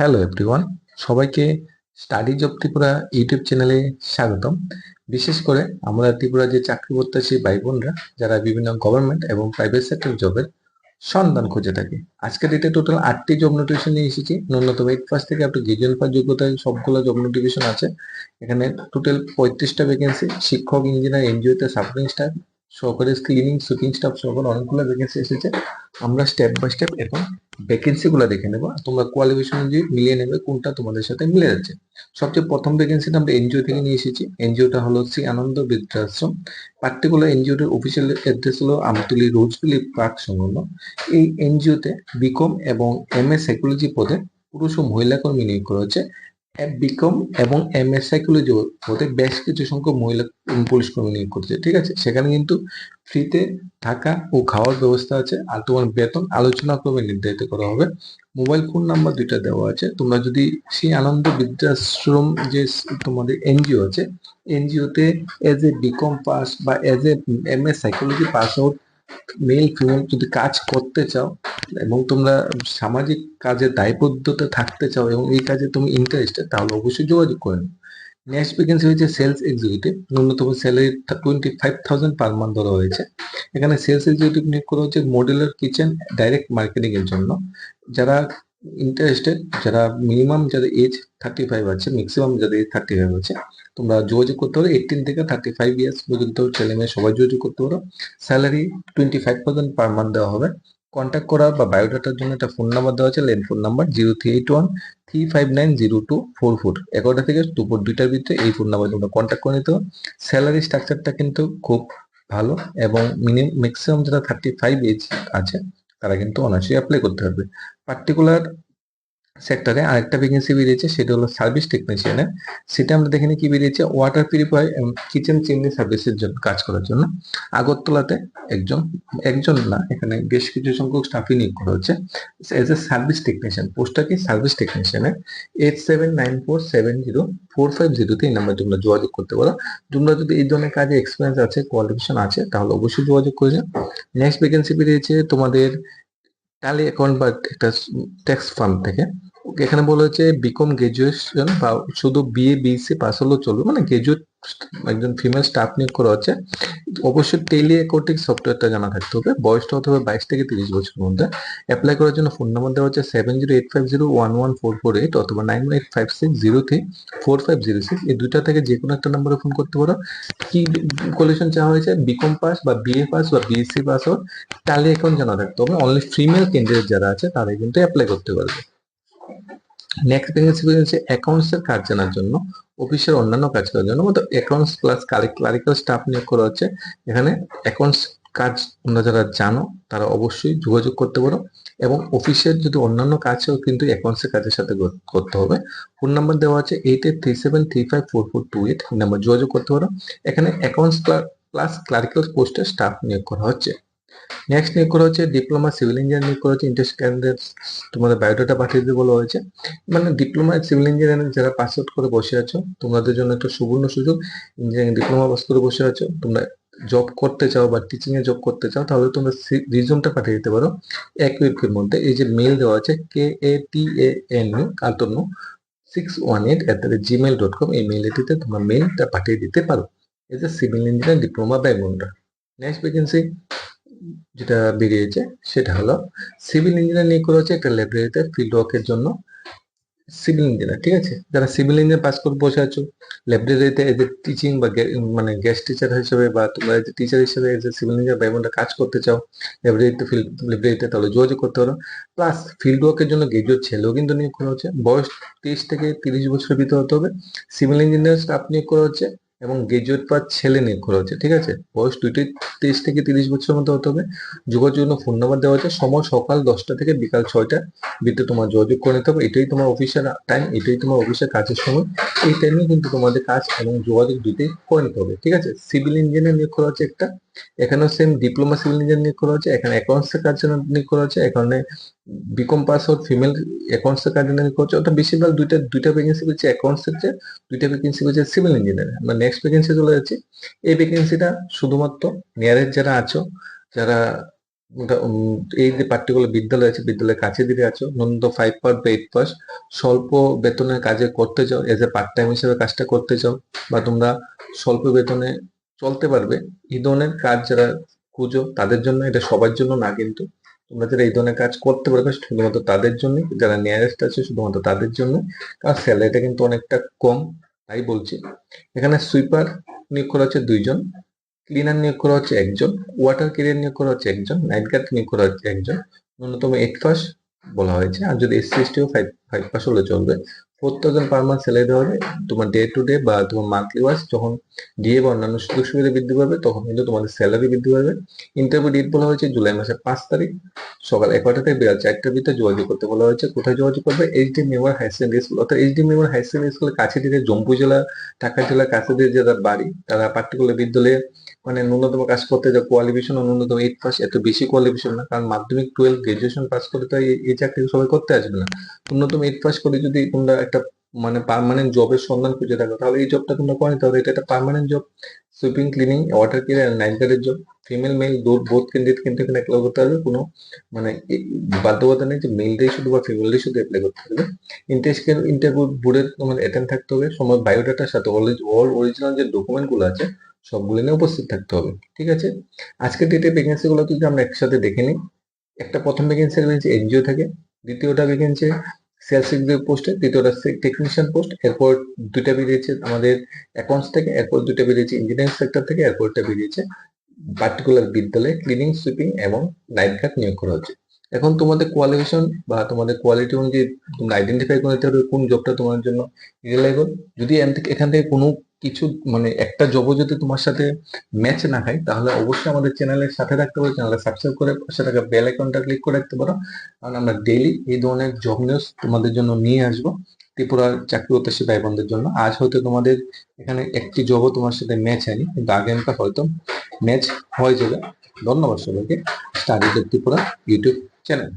Hello everyone সবাইকে study job Tripura YouTube চ্যানেলে স্বাগতম। বিশেষ করে আমরা ত্রিপুরা যে চাকরি প্রত্যাশী ভাই বোনরা, যারা বিভিন্ন গভর্নমেন্ট এবং প্রাইভেট সেক্টর জবের সন্ধান খুঁজে থাকে। আজকে ডেটে টোটাল আটটি জব নোটিফিকেশন নিয়ে এসেছি। ন্যূনতম এইট পাস থেকে আপনি গ্রাজুয়েশন পাস যোগ্যতায় সবগুলো জব নোটিফিকেশন আছে। এখানে টোটাল পঁয়ত্রিশটা ভ্যাকেন্সি শিক্ষক ইঞ্জিনিয়ার এনজিওতে সাপোর্টিং স্টাফ সহকারী ক্লিনিং সুটিং স্টাফ সহকারে অনেকগুলো ভ্যাকেন্সি এসেছে। আমরা স্টেপ বাই স্টেপ এখন ভ্যাকেন্সি গুলো দেখে নেব তোমরা কোয়ালিফিকেশন অনুযায়ী মিলিয়ে নেবে কোনটা তোমাদের সাথে মিলে যাচ্ছে। সবচেয়ে প্রথম ভ্যাকেন্সিটা আমরা এনজিও থেকে নিয়ে এসেছি। এনজিওটা হলো শ্রী আনন্দ বৃদ্ধাশ্রম। পার্টিকুলার এনজিওটার অফিসিয়াল অ্যাড্রেস হলো আমতুলি রোজগুলি পার্ক সংলগ্ন। এই এনজিওতে বিকম এবং এম এ সাইকোলজি পদে পুরুষ ও মহিলা কর্মী নিয়োগ করা হচ্ছে। বিকম এবং এম এস সাইকোলজি পদে বেশ কিছু সংখ্যক মহিলা পুলিশ কর্মী নিয়োগ করছে, ঠিক আছে? সেখানে কিন্তু ফ্রিতে থাকা ও খাওয়ার ব্যবস্থা আছে আর তোমার বেতন আলোচনা ক্রমে নির্ধারিত করা হবে। মোবাইল ফোন নাম্বার দুইটা দেওয়া আছে। তোমরা যদি সেই আনন্দ বৃদ্ধাশ্রম যে তোমাদের এনজিও আছে এনজিওতে এজ এ বিকম পাস বা as a M S psychology pass out male female যদি কাজ করতে চাও এবং তোমরা সামাজিক কাজে দায়বদ্ধতা থাকতে চাও এবং এই কাজে তুমি ইন্টারেস্টেড তাহলে অবশ্যই যোগাযোগ করে নিও। নেক্সট ভ্যাকেন্সি হয়েছে সেলস এক্সিকিউটিভ ন্যূনতম salary twenty five thousand per month ধরা হয়েছে। এখানে সেলস এক্সিকিউটিভ নিয়োগ করা হচ্ছে মডেলার কিচেন ডাইরেক্ট মার্কেটিং এর জন্য। যারা ইন্টারেস্টেড যারা মিনিমাম যাদের এজ থার্টি ফাইভ আছে ম্যাক্সিমাম যাদের এজ থার্টি ফাইভ আছে, তোমরা যোগাযোগ করতে পারো। এইটিন থেকে থার্টি ফাইভ ইয়ার্স পর্যন্ত ছেলে মেয়ে সবাই যোগাযোগ করতে পারো। Salary twenty five thousand per month দেওয়া হবে। কন্ট্যাক্ট করা বা বায়োডাটার জন্য একটা ফোন নাম্বার দেওয়া আছে lane phone number zero three eight one three five nine zero two four four এগারোটা থেকে দুপুর দুইটার ভিতরে এই ফোন নাম্বার তোমরা কন্ট্যাক্ট করে নিতে স্যালারি স্ট্রাকচারটা কিন্তু খুব ভালো এবং মিনিমাম ম্যাক্সিমাম যারা থার্টি ফাইভ এজ আছে, তারা কিন্তু অনার্সই অ্যাপ্লাই করতে পারবে। পার্টিকুলার সেক্টরে আরেকটা ভ্যাকেন্সি বেরিয়েছে, সেটা হলো সার্ভিস টেকনিশিয়ানের সেটা আমরা দেখে কি বেরিয়েছে? ওয়াটার পিউরিফাই কিচেন চিমনি সার্ভিসের জন্য কাজ করার জন্য। আগরতলাতে একজন একজন না, এখানে বেশ কিছু সংখ্যক স্টাফই নিয়োগ করা হচ্ছে। এজ এ সার্ভিস টেকনিশিয়ান পোস্টটা কি? Service টেকনিশিয়ানের eight seven nine four seven zero four five জিরোতে এই নাম্বার তোমরা যোগাযোগ করতে পারো। তোমরা যদি এই ধরনের কাজে এক্সপিরিয়েন্স আছে কোয়ালিফিকেশন আছে, তাহলে অবশ্যই যোগাযোগ করে যাও। নেক্সট ভ্যাকেন্সি বেরিয়েছে তোমাদের টালি অ্যাকাউন্ট বা একটা ট্যাক্স ফান্ড থেকে। এখানে বলা হচ্ছে বিকম গ্রাজুয়েশন বা শুধু বিএ বিএসসি পাস হলেও চলবে। মানে গ্রাজুয়েট একজন ফিমেল স্টাফ নিয়োগ করা হচ্ছে। অবশ্যই টেলি অ্যাকাউন্টিং সফটওয়্যারটা জানা থাকতে হবে। বয়সটা হতে হবে বাইশ থেকে তিরিশ বছরের মধ্যে। অ্যাপ্লাই করার জন্য ফোন নাম্বার দেওয়া হচ্ছে seven zero eight five zero one one four four eight অথবা nine eight five six zero three four five zero six এই দুইটা থেকে যে কোনো একটা নাম্বারে ফোন করতে পারো। কি কোলেশন চাওয়া হয়েছে? বিকম পাস বা বিএ পাস বা বিএসসি পাস হোক টালি অ্যাকাউন্ট জানা থাকতে হবে। অনলি ফিমেল ক্যান্ডিডেট যারা আছে, তারাই কিন্তু অ্যাপ্লাই করতে পারবে। নেক্সট ভ্যাকেন্সি হচ্ছে অ্যাকাউন্টস এর কাজ জানার জন্য অফিসের অন্যান্য কাজ করার জন্য মতো অ্যাকাউন্টস প্লাস ক্লারিক্যাল স্টাফ নিয়োগ করা হচ্ছে। এখানে অ্যাকাউন্টস কাজ তোমরা যারা জানো, তারা অবশ্যই যোগাযোগ করতে পারো এবং অফিসের যদি অন্যান্য কাজও কিন্তু অ্যাকাউন্টস এর কাজের সাথে করতে হবে। ফোন নাম্বার দেওয়া আছে eight eight three seven three five four four two eight number যোগাযোগ করতে পারো। এখানে অ্যাকাউন্টস প্লাস ক্লারিক্যাল পোস্টে স্টাফ নিয়োগ করা হচ্ছে। নেক্সট নিয়োগ করা হচ্ছে ডিপ্লোমা সিভিল ইঞ্জিনিয়ার নিয়োগ করা হচ্ছে ইন্টারেস্ট ক্যান্ডিডেট তোমাদের বায়োডাটা পাঠিয়ে দিতে বলা হয়েছে। মানে ডিপ্লোমা সিভিল ইঞ্জিনিয়ারিং যারা পাস আউট করে বসে আছো, তোমাদের জন্য একটা সুবর্ণ সুযোগ। ইঞ্জিনিয়ারিং ডিপ্লোমা পাস করে বসে আছো, তোমরা জব করতে চাও বা টিচিং এ জব করতে চাও, তাহলে তোমরা রিজনটা পাঠিয়ে দিতে পারো। এক উইকের মধ্যে এই যে মেল দেওয়া আছে K A T A N U কান্তন্য six one eight at the rate Gmail dot com এই মেল আইডিতে তোমরা মেলটা পাঠিয়ে দিতে পারো। As a civil engineer diploma ব্যাকগ্রাউন্ডটা নেক্সট ভ্যাকেন্সি যেটা বেরিয়েছে সেটা হলো সিভিল ইঞ্জিনিয়ার নিয়োগ করা হচ্ছে একটা লাইব্রেরিতে ফিল্ড ওয়ার্কের জন্য সিভিল ইঞ্জিনিয়ার ঠিক আছে? যারা সিভিল ইঞ্জিনিয়ার পাস করে বসে আছো লাইব্রেরিতে এজ এ টিচিং বা মানে গেস্ট টিচার হিসেবে বা তোমরা এজ টিচার হিসেবে এজ এ সিভিল ইঞ্জিনিয়ার ব্যাকগ্রাউন্ডে কাজ করতে চাও লাইব্রেরিতে ফিল্ড লাইব্রেরিতে তাহলে যোগাযোগ করতে পারো। প্লাস ফিল্ড ওয়ার্কের জন্য গ্রাজুয়েট ছেলেও কিন্তু নিয়োগ করা হচ্ছে। বয়স তেইশ থেকে তিরিশ বছরের ভিতরে হতে হবে। সিভিল ইঞ্জিনিয়ার স্টাফ নিয়োগ করা হচ্ছে। এবং গ্রাজুয়েট পাস ছেলে নিয়োগ করা হচ্ছে, ঠিক আছে? বয়স দুইটি, তেইশ থেকে তিরিশ বছরের মধ্যে হতে হবে। যোগাযোগের জন্য ফোন নাম্বার দেওয়া হচ্ছে সময় সকাল দশটা থেকে বিকাল ছয়টা বিদ্যুৎ তোমার যোগাযোগ করে নিতে হবে। এটাই তোমার অফিসের টাইম এটাই তোমার অফিসের কাজের সময়। এই টাইমে কিন্তু তোমাদের কাজ এবং যোগাযোগ দুইটাই করে নিতে হবে, ঠিক আছে? সিভিল ইঞ্জিনিয়ার নিয়োগ করা হচ্ছে একটা। এখানেও সেম ডিপ্লোমা সিভিল ইঞ্জিনিয়ার নিয়োগ করা হচ্ছে, এখানে অ্যাকাউন্টস এর কাজ জন্য নিয়োগ করা হচ্ছে, এখানে BCom pass out female accounts এর কাজ জন্য নিয়োগ করা হচ্ছে, অর্থাৎ বেশিরভাগ দুইটা দুইটা ভ্যাকেন্সি হচ্ছে অ্যাকাউন্টস এর চেয়ে দুইটা ভ্যাকেন্সি হচ্ছে সিভিল ইঞ্জিনিয়ার আমরা নেক্সট ভ্যাকেন্সি চলে যাচ্ছি, এই ভ্যাকেন্সিটা শুধুমাত্র নিয়ারেস্ট যারা আছো, যারা এই যে পার্টিকুলার বিদ্যালয় আছে, বিদ্যালয়ের কাছে দিকে আছো নন্দ ফাইভ পার বা এইট পাস স্বল্প বেতনের কাজে করতে চাও এজ এ পার্ট টাইম হিসেবে কাজটা করতে চাও, বা তোমরা স্বল্প বেতনে চলতে পারবে। এই ধরনের কাজ যারা খুঁজো তাদের জন্য এটা সবার জন্য না কিন্তু। তোমরা যারা এই ধরনের কাজ করতে পারবে, শুধুমাত্র তাদের জন্য যারা নিয়ারেস্ট আছে, শুধুমাত্র তাদের জন্য। কারণ স্যালারিটা কিন্তু অনেকটা কম, তাই বলছি। এখানে সুইপার নিয়োগ করা হচ্ছে দুইজন ক্লিনার নিয়োগ করা হচ্ছে একজন ওয়াটার ক্যারিয়ার নিয়োগ করা হচ্ছে একজন নাইট গার্ড নিয়োগ করা হচ্ছে একজন। ন্যূনতম এইট পাস বলা হয়েছে। আর যদি এসসি এসটিও ফাইভ ফাইভ পাস হলে চলবে four thousand per month salary হবে। তোমার ডে টু ডে বা তোমার মান্থলি ওয়াইজ যখন ডিএ বা অন্যান্য সুযোগ সুবিধা বৃদ্ধি পাবে তখন কিন্তু তোমাদের স্যালারি বৃদ্ধি পাবে। ইন্টারভিউ ডেট বলা হয়েছে জুলাই মাসের পাঁচ তারিখ। সকাল এগারোটা থেকে বিকাল চারটার ভিতরে যোগাযোগ করতে বলা হয়েছে। কোথায় যোগাযোগ করবে? H D memorial high secondary school অর্থাৎ H D memorial high secondary স্কুলের কাছে দিকে জম্পু জেলা, ঢাকা জেলার কাছে দিয়ে যারা বাড়ি, তারা পার্টিকুলার বিদ্যালয়ে মানে ন্যূনতম কাজ করতে যা কোয়ালিফিকেশন ন্যূনতম এইট পাস এত বেশি কোয়ালিফিকেশন না, কারণ মাধ্যমিক টুয়েলভ গ্রাজুয়েশন পাস করে তো এই চাকরি সবাই করতে আসবে না। ন্যূনতম এইট পাস করে যদি তোমরা একটা মানে পার্মানেন্ট জবের সন্ধান খুঁজে থাকো তাহলে এই জবটা তোমরা করে নিতে হবে। এটা একটা permanent job sweeping cleaning water care night গার্ডের job female male both candidate কিন্তু এখানে অ্যাপ্লাই করতে পারবে। কোনো মানে এই বাধ্যবাধকতা নেই যে মেলরাই শুধু বা ফিমেলরাই শুধু অ্যাপ্লাই করতে পারবে। ইন্টারেস্টের ইন্টারভিউ বোর্ডের তোমার অ্যাটেন্ড থাকতে হবে। সময় বায়োডাটার সাথে অল অরিজিনাল যে ডকুমেন্টগুলো আছে, সবগুলো নিয়ে উপস্থিত থাকতে হবে। ঠিক আছে? আজকের ডেটে ভ্যাকেন্সি গুলো যদি আমরা একসাথে দেখে নিই, একটা প্রথম ভ্যাকেন্সি রয়েছে এনজিও থেকে, দ্বিতীয়টা ভ্যাকেন্সি সেলস এক্সিকিউটিভ পোস্টে হচ্ছে টেকনিশিয়ান পোস্ট এরপর দুইটা বেরিয়েছে আমাদের অ্যাকাউন্টস থেকে, এরপর দুইটা বেরিয়েছে ইঞ্জিনিয়ারিং সেক্টর থেকে, এরপরটা বেরিয়েছে পার্টিকুলার বিদ্যালয়ে ক্লিনিং সুইপিং এবং নাইট গার্ড নিয়োগ করা হচ্ছে। এখন তোমাদের কোয়ালিফিকেশন বা তোমাদের কোয়ালিটি অনুযায়ী তোমরা আইডেন্টিফাই করতে হবে কোন জবটা তোমার জন্য রিলায়েবল যদি এখান থেকে কোনো কিছু মানে একটা জবও যদি তোমার সাথে ম্যাচ না খায় তাহলে অবশ্যই আমাদের চ্যানেলের সাথে রাখতে পারো চ্যানেলটা সাবস্ক্রাইব করে পাশে থাকা বেল আইকনটা ক্লিক করে রাখতে পারো। কারণ আমরা ডেইলি এই ধরনের জব নিউজ তোমাদের জন্য নিয়ে আসব ত্রিপুরার চাকরি প্রত্যাশী ভাই বোনদের জন্য। আজ হয়তো তোমাদের এখানে একটি জবও তোমার সাথে ম্যাচ হয়নি, কিন্তু আগামীকাল হয়তো ম্যাচ হয়ে যাবে। ধন্যবাদ সবাইকে। Study Tripura YouTube channel